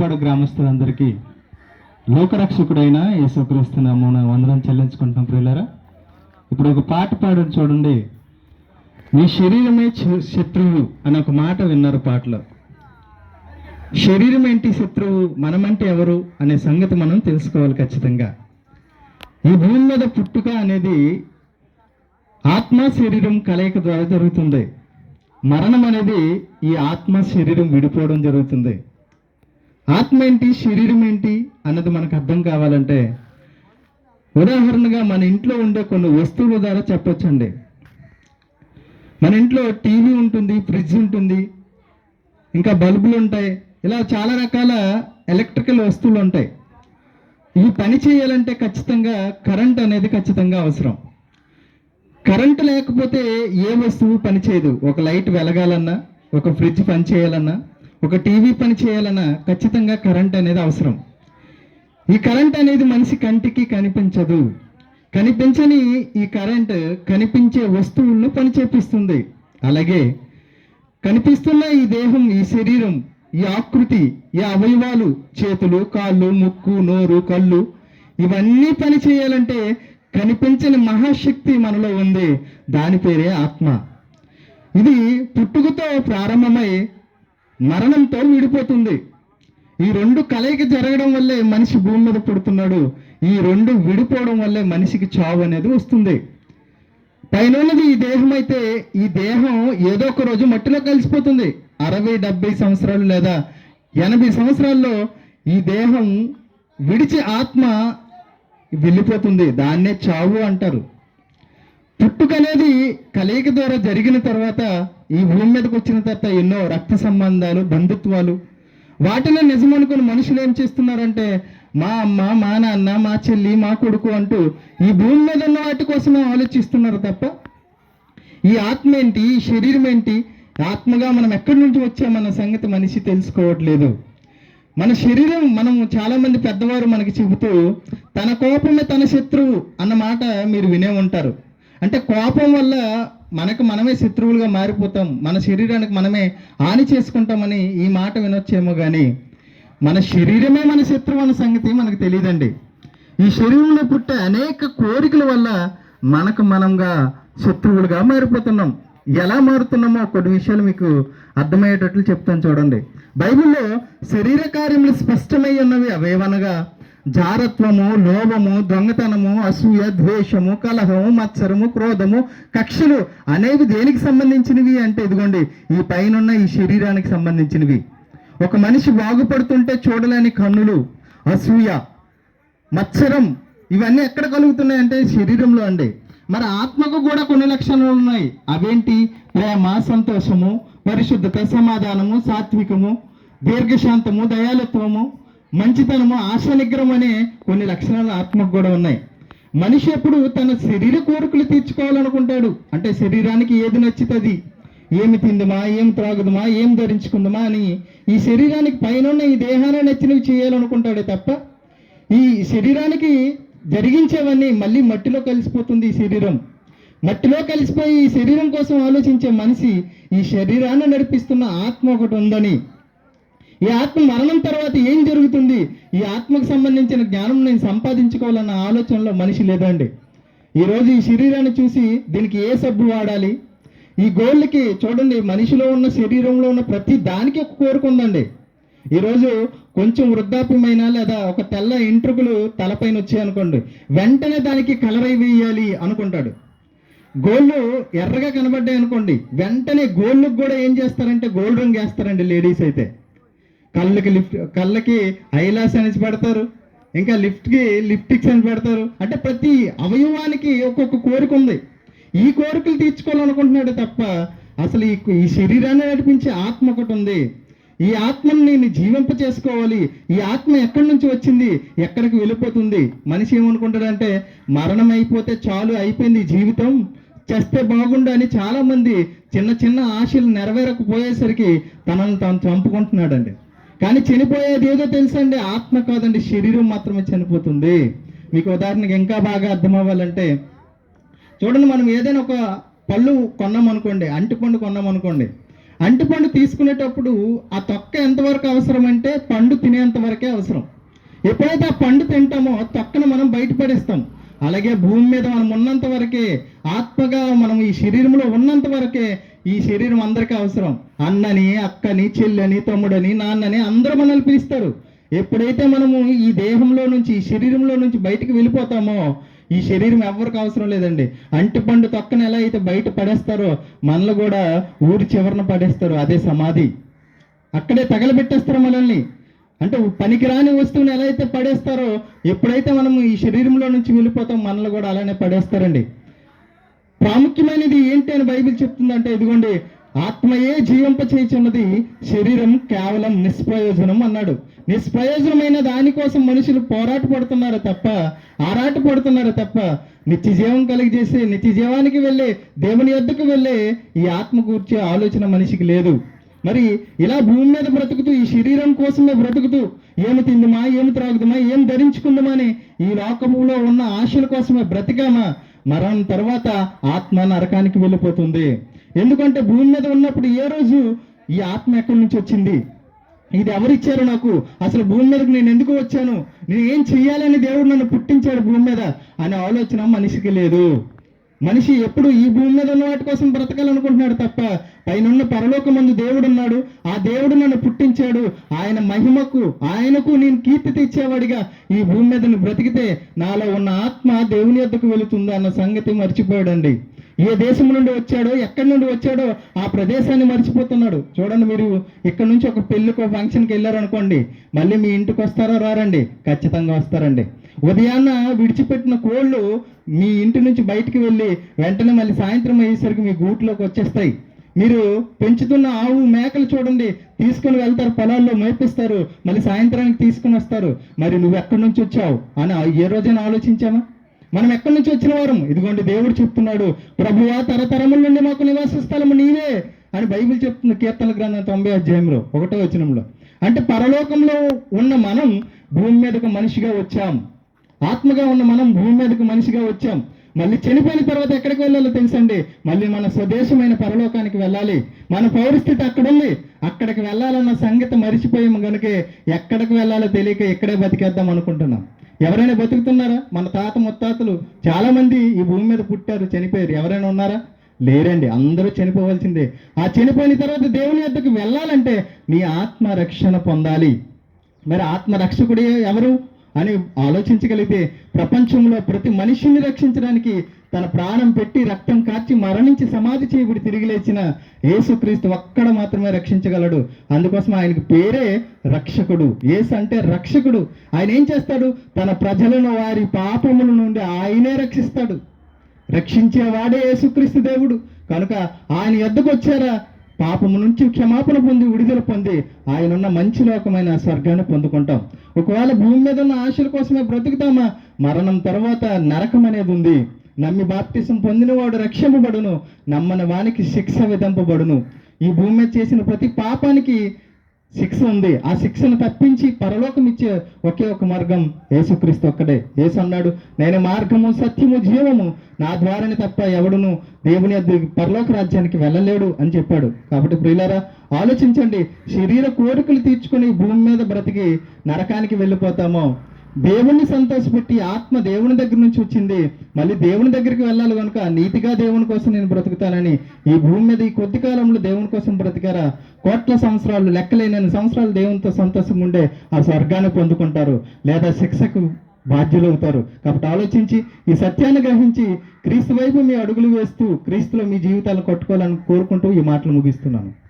పాడు గ్రామస్తులందరికీ లోకరక్షకుడైన యేసుక్రీస్తు నామమున వందనం చెల్లించుకుంటాం ప్రియులరా. ఇప్పుడు ఒక పాట పాడు చూడండి. మీ శరీరమే శత్రువు అని ఒక మాట విన్నారు పాటలో. శరీరం ఏంటి శత్రువు? మనమంటే ఎవరు? అనే సంగతి మనం తెలుసుకోవాలి ఖచ్చితంగా. ఈ భూమి మీద పుట్టుక అనేది ఆత్మ శరీరం కలయిక ద్వారా జరుగుతుంది. మరణం అనేది ఈ ఆత్మ శరీరం విడిపోవడం జరుగుతుంది. ఆత్మ ఏంటి శరీరం ఏంటి అన్నది మనకు అర్థం కావాలంటే ఉదాహరణగా మన ఇంట్లో ఉండే కొన్ని వస్తువుల ద్వారా చెప్పొచ్చండి. మన ఇంట్లో టీవీ ఉంటుంది ఫ్రిడ్జ్ ఉంటుంది ఇంకా బల్బులు ఉంటాయి ఇలా చాలా రకాల ఎలక్ట్రికల్ వస్తువులు ఉంటాయి. ఇవి పని చేయాలంటే ఖచ్చితంగా కరెంట్ అనేది ఖచ్చితంగా అవసరం. కరెంట్ లేకపోతే ఏ వస్తువు పని చేయదు. ఒక లైట్ వెలగాలన్నా ఒక ఫ్రిడ్జ్ పని చేయాలన్నా ఒక టీవీ పని చేయాలన్నా ఖచ్చితంగా కరెంట్ అనేది అవసరం. ఈ కరెంట్ అనేది మనిషి కంటికి కనిపించదు. కనిపించని ఈ కరెంట్ కనిపించే వస్తువులను పని చేపిస్తుంది. అలాగే కనిపిస్తున్న ఈ దేహం ఈ శరీరం ఈ ఆకృతి ఈ అవయవాలు చేతులు కాళ్ళు ముక్కు నోరు కళ్ళు ఇవన్నీ పని చేయాలంటే కనిపించని మహాశక్తి మనలో ఉంది. దాని పేరే ఆత్మ. ఇది పుట్టుకతో ప్రారంభమై మరణంతో విడిపోతుంది ఈ రెండు కలయిక జరగడం వల్లే మనిషి భూమి మీద పుడుతున్నాడు. ఈ రెండు విడిపోవడం వల్లే మనిషికి చావు అనేది వస్తుంది. పైన ఉన్నది ఈ దేహం అయితే ఈ దేహం ఏదో ఒక రోజు మట్టిలో కలిసిపోతుంది. అరవై డెబ్బై సంవత్సరాలు లేదా ఎనభై సంవత్సరాల్లో ఈ దేహం విడిచి ఆత్మ వెళ్ళిపోతుంది. దాన్నే చావు అంటారు. పుట్టుక అనేది కలయిక ద్వారా జరిగిన తర్వాత ఈ భూమి మీదకి వచ్చిన తర్వాత ఎన్నో రక్త సంబంధాలు బంధుత్వాలు. వాటిని నిజమనుకుని మనుషులు ఏం చేస్తున్నారంటే మా అమ్మ మా నాన్న మా చెల్లి మా కొడుకు అంటూ ఈ భూమి మీద ఉన్న వాటి కోసమే ఆలోచిస్తున్నారు తప్ప ఈ ఆత్మ ఏంటి ఈ శరీరం ఏంటి ఆత్మగా మనం ఎక్కడి నుంచి వచ్చామన్న సంగతి మనిషి తెలుసుకోవట్లేదు. మన శరీరం మనం చాలామంది పెద్దవారు మనకి చెబుతూ తన కోపమే తన శత్రువు అన్న మాట మీరు వినే ఉంటారు. అంటే కోపం వల్ల మనకు మనమే శత్రువులుగా మారిపోతాం. మన శరీరానికి మనమే హాని చేసుకుంటామని ఈ మాట వినొచ్చేమో కానీ మన శరీరమే మన శత్రువు అన్న సంగతి మనకు తెలియదండి ఈ శరీరంలో పుట్టే అనేక కోరికల వల్ల మనకు మనంగా శత్రువులుగా మారిపోతున్నాం. ఎలా మారుతున్నామో కొన్ని విషయాలు మీకు అర్థమయ్యేటట్లు చెప్తాను చూడండి. బైబిల్లో శరీర కార్యములు స్పష్టమై ఉన్నవి అవేవనగా జారత్వము లోభము దొంగతనము అసూయ ద్వేషము కలహము మత్సరము క్రోధము కక్షలు అనేవి దేనికి సంబంధించినవి అంటే ఇదిగోండి ఈ పైన ఈ శరీరానికి సంబంధించినవి. ఒక మనిషి బాగుపడుతుంటే చూడలేని కన్నులు అసూయ మత్సరం ఇవన్నీ ఎక్కడ కలుగుతున్నాయంటే శరీరంలో అండి. మరి ఆత్మకు కూడా కొన్ని లక్షణాలు ఉన్నాయి. అవేంటి? ప్రేమ సంతోషము పరిశుద్ధత సమాధానము సాత్వికము దీర్ఘశాంతము దయాలత్వము మంచితనము ఆశ నిగ్రహం అనే కొన్ని లక్షణాలు ఆత్మకు కూడా ఉన్నాయి. మనిషి ఎప్పుడు తన శరీర కోరికలు తీర్చుకోవాలనుకుంటాడు. అంటే శరీరానికి ఏది నచ్చుతుంది? ఏమి తిందుమా? ఏం త్రాగుదమా? ఏం ధరించుకుందమా అని ఈ శరీరానికి పైన ఈ దేహాన్ని నచ్చినవి చేయాలనుకుంటాడే తప్ప ఈ శరీరానికి జరిగించేవన్నీ మళ్ళీ మట్టిలో కలిసిపోతుంది ఈ శరీరం. మట్టిలో కలిసిపోయి ఈ శరీరం కోసం ఆలోచించే మనిషి ఈ శరీరాన్ని నడిపిస్తున్న ఆత్మ ఒకటి ఉందని ఈ ఆత్మ మరణం తర్వాత ఏం జరుగుతుంది? ఈ ఆత్మకు సంబంధించిన జ్ఞానం నేను సంపాదించుకోవాలన్న ఆలోచనలో మనిషి లేదండి. ఈరోజు ఈ శరీరాన్ని చూసి దీనికి ఏ సబ్బు వాడాలి? ఈ గోళ్ళకి చూడండి మనిషిలో ఉన్న శరీరంలో ఉన్న ప్రతి దానికి ఒక కోరిక ఉందండి. ఈరోజు కొంచెం వృద్ధాప్యమైన లేదా ఒక తెల్ల ఇంట్రుకలు తలపైన వచ్చాయి అనుకోండి వెంటనే దానికి కలరై వేయాలి అనుకుంటాడు. గోళ్ళు ఎర్రగా కనబడ్డాయి అనుకోండి వెంటనే గోళ్ళకు కూడా ఏం చేస్తారంటే గోల్డ్ రంగు వేస్తారండి లేడీస్ అయితే. కళ్ళకి లిఫ్ట్ కళ్ళకి ఐలాస్ అనేసి పెడతారు. ఇంకా లిఫ్ట్కి లిప్టిక్స్ అని పెడతారు. అంటే ప్రతి అవయవానికి ఒక్కొక్క కోరిక ఉంది. ఈ కోరికలు తీర్చుకోవాలనుకుంటున్నాడు తప్ప అసలు ఈ ఈ శరీరాన్ని నడిపించే ఆత్మ ఒకటి ఉంది. ఈ ఆత్మను నేను జీవింప చేసుకోవాలి. ఈ ఆత్మ ఎక్కడి నుంచి వచ్చింది? ఎక్కడికి వెళ్ళిపోతుంది? మనిషి ఏమనుకుంటాడంటే మరణం అయిపోతే చాలు అయిపోయింది జీవితం. చేస్తే బాగుండు అని చాలామంది చిన్న చిన్న ఆశలు నెరవేరకపోయేసరికి తనను తాను చంపుకుంటున్నాడండి. కానీ చనిపోయేది ఏదో తెలుసండి. ఆత్మ కాదండి శరీరం మాత్రమే చనిపోతుంది. మీకు ఉదాహరణకి ఇంకా బాగా అర్థం అవ్వాలంటే చూడండి మనం ఏదైనా ఒక పళ్ళు కొన్నాం అనుకోండి కొన్నామనుకోండి పండు కొన్నాం అనుకోండి. తీసుకునేటప్పుడు ఆ తొక్క ఎంతవరకు అవసరం అంటే పండు తినేంత వరకే అవసరం. ఎప్పుడైతే ఆ పండు తింటామో తొక్కను మనం బయటపడేస్తాం. అలాగే భూమి మీద మనం ఉన్నంత వరకే ఆత్మగా మనం ఈ శరీరంలో ఉన్నంత వరకే ఈ శరీరం అందరికీ అవసరం. అన్నని అక్కని చెల్లని తమ్ముడని నాన్నని అందరూ మనల్ని పిలుస్తారు. ఎప్పుడైతే మనము ఈ దేహంలో నుంచి ఈ శరీరంలో నుంచి బయటికి వెళ్ళిపోతామో ఈ శరీరం ఎవరికి అవసరం లేదండి. అంటిపండు తొక్కన ఎలా అయితే బయట పడేస్తారో మనల్ని కూడా ఊరి చివరన పడేస్తారు. అదే సమాధి. అక్కడే తగలబెట్టేస్తారు మనల్ని. అంటే పనికిరాని వస్తువుని ఎలా అయితే పడేస్తారో ఎప్పుడైతే మనము ఈ శరీరంలో నుంచి వెళ్ళిపోతాం మనల్ని కూడా అలానే పడేస్తారండి. ప్రాముఖ్యమైనది ఏంటి అని బైబిల్ చెప్తుందంటే ఇదిగోండి ఆత్మయే జీవింపచేయుచున్నది శరీరం కేవలం నిష్ప్రయోజనం అన్నాడు. నిష్ప్రయోజనమైన దానికోసం మనుషులు పోరాట పడుతున్నారు తప్ప ఆరాట పడుతున్నారు తప్ప నిత్య జీవం కలిగజేసే నిత్య జీవానికి వెళ్ళే దేవుని యొద్దకు వెళ్ళే ఈ ఆత్మ కూర్చే ఆలోచన మనిషికి లేదు. మరి ఇలా భూమి మీద బ్రతుకుతూ ఈ శరీరం కోసమే బ్రతుకుతూ ఏమి తిందుమా ఏమి త్రాగుదమా ఏం ధరించుకుందామా అని ఈ లోకములో ఉన్న ఆశల కోసమే బ్రతికామా? మరణం తర్వాత ఆత్మ నరకానికి వెళ్ళిపోతుంది. ఎందుకంటే భూమి మీద ఉన్నప్పుడు ఏ రోజు ఈ ఆత్మ ఎక్కడి నుంచి వచ్చింది? ఇది ఎవరిచ్చారు నాకు? అసలు భూమి మీదకి నేను ఎందుకు వచ్చాను? నేను ఏం చెయ్యాలని దేవుడు నన్ను పుట్టించాడు భూమి మీద? అనే ఆలోచన మనిషికి లేదు. మనిషి ఎప్పుడు ఈ భూమి మీద ఉన్న వాటి కోసం బ్రతకాలనుకుంటున్నాడు తప్ప పైనున్న పరలోకమందు దేవుడు ఉన్నాడు ఆ దేవుడు నన్ను పుట్టించాడు. ఆయన మహిమకు ఆయనకు నేను కీర్తి తెచ్చేవాడిగా ఈ భూమి మీద నువ్వు బ్రతికితే నాలో ఉన్న ఆత్మ దేవుని యొద్దకు వెళుతుంది అన్న సంగతి మర్చిపోయాడండి. ఏ దేశం నుండి వచ్చాడో ఎక్కడి నుండి వచ్చాడో ఆ ప్రదేశాన్ని మర్చిపోతున్నాడు. చూడండి మీరు ఇక్కడ నుంచి ఒక పెళ్ళికో ఫంక్షన్కి వెళ్ళారనుకోండి. మళ్ళీ మీ ఇంటికి వస్తారో రారండి. ఖచ్చితంగా వస్తారండి. ఉదయాన్న విడిచిపెట్టిన కోళ్ళు మీ ఇంటి నుంచి బయటికి వెళ్ళి వెంటనే మళ్ళీ సాయంత్రం అయ్యేసరికి మీ గూట్లోకి వచ్చేస్తాయి. మీరు పెంచుతున్న ఆవు మేకలు చూడండి తీసుకొని వెళ్తారు పొలాల్లో మేపిస్తారు మళ్ళీ సాయంత్రానికి తీసుకుని వస్తారు. మరి నువ్వు ఎక్కడి నుంచి వచ్చావు అని ఏ రోజైనా ఆలోచించామా మనం ఎక్కడి నుంచి వచ్చిన వారం? ఇదిగోండి దేవుడు చెప్తున్నాడు ప్రభువా తరతరముల నుండి మాకు నివాస స్థలము నీవే అని బైబిల్ చెప్తున్న కీర్తన గ్రంథం తొంభై అధ్యాయంలో ఒకటో వచనంలో. అంటే పరలోకంలో ఉన్న మనం భూమి మీదకు మనిషిగా వచ్చాం. ఆత్మగా ఉన్న మనం భూమి మీదకు మనిషిగా వచ్చాం. మళ్ళీ చనిపోయిన తర్వాత ఎక్కడికి వెళ్ళాలో తెలుసండి. మళ్ళీ మన స్వదేశమైన పరలోకానికి వెళ్ళాలి. మన పౌరస్థితి అక్కడుంది. అక్కడికి వెళ్ళాలన్న సంగతి మరిచిపోయాము కనుక ఎక్కడికి వెళ్ళాలో తెలియక ఇక్కడే బతికేద్దాం అనుకుంటున్నాం. ఎవరైనా బతుకుతున్నారా? మన తాత ముత్తాతలు చాలా మంది ఈ భూమి మీద పుట్టారు చనిపోయారు. ఎవరైనా ఉన్నారా? లేరండి. అందరూ చనిపోవాల్సిందే. ఆ చనిపోయిన తర్వాత దేవుని యొద్దకు వెళ్ళాలంటే నీ ఆత్మ రక్షణ పొందాలి. మరి ఆత్మ రక్షకుడు ఎవరు? అని ఆలోచించగలిగితే ప్రపంచంలో ప్రతి మనిషిని రక్షించడానికి తన ప్రాణం పెట్టి రక్తం కార్చి మరణించి సమాధి చేయబడి తిరిగి లేచిన యేసుక్రీస్తు ఒక్కడ మాత్రమే రక్షించగలడు. అందుకోసం ఆయనకి పేరే రక్షకుడు. యేసు అంటే రక్షకుడు. ఆయన ఏం చేస్తాడు? తన ప్రజలను వారి పాపముల నుండి ఆయనే రక్షిస్తాడు. రక్షించేవాడే యేసుక్రీస్తు దేవుడు. కనుక ఆయన ఎద్దుకు వచ్చారా పాపము నుంచి క్షమాపణ పొంది విడుదల పొంది ఆయనున్న మంచి లోకమైన స్వర్గాన్ని పొందుకుంటాం. ఒకవేళ భూమి మీద ఉన్న ఆశల కోసమే బ్రతుకుతామా? మరణం తర్వాత నరకం అనేది ఉంది. నమ్మి బాప్తిసం పొందినవాడు రక్షింపబడును. నమ్మని వానికి శిక్ష విధింపబడును. ఈ భూమి మీద చేసిన ప్రతి పాపానికి శిక్ష ఉంది. ఆ శిక్షను తప్పించి పరలోకం ఇచ్చే ఒకే ఒక మార్గం యేసుక్రీస్తు ఒక్కడే. యేసు అన్నాడు నేను మార్గము సత్యము జీవము. నా ద్వారానే తప్ప ఎవడును దేవుని పరలోక రాజ్యానికి వెళ్ళలేడు అని చెప్పాడు. కాబట్టి ప్రియులారా ఆలోచించండి. శరీర కోరికలు తీర్చుకొని భూమి మీద బ్రతికి నరకానికి వెళ్ళిపోతామో దేవుణ్ణి సంతోషపెట్టి ఆత్మ దేవుని దగ్గర నుంచి వచ్చింది. మళ్ళీ దేవుని దగ్గరికి వెళ్ళాలి కనుక నీతిగా దేవుని కోసం నేను బ్రతుకుతానని ఈ భూమి మీద ఈ కొద్ది కాలంలో దేవుని కోసం బ్రతికారా? కోట్ల సంవత్సరాలు లెక్కలేని సంవత్సరాలు దేవునితో సంతోషంగా ఉండే ఆ స్వర్గాన్ని పొందుకుంటారు. లేదా శిక్షకు బాధ్యులవుతారు. కాబట్టి ఆలోచించి ఈ సత్యాన్ని గ్రహించి క్రీస్తు వైపు మీ అడుగులు వేస్తూ క్రీస్తులో మీ జీవితాలను కొట్టుకోవాలని కోరుకుంటూ ఈ మాటలు ముగిస్తున్నాను.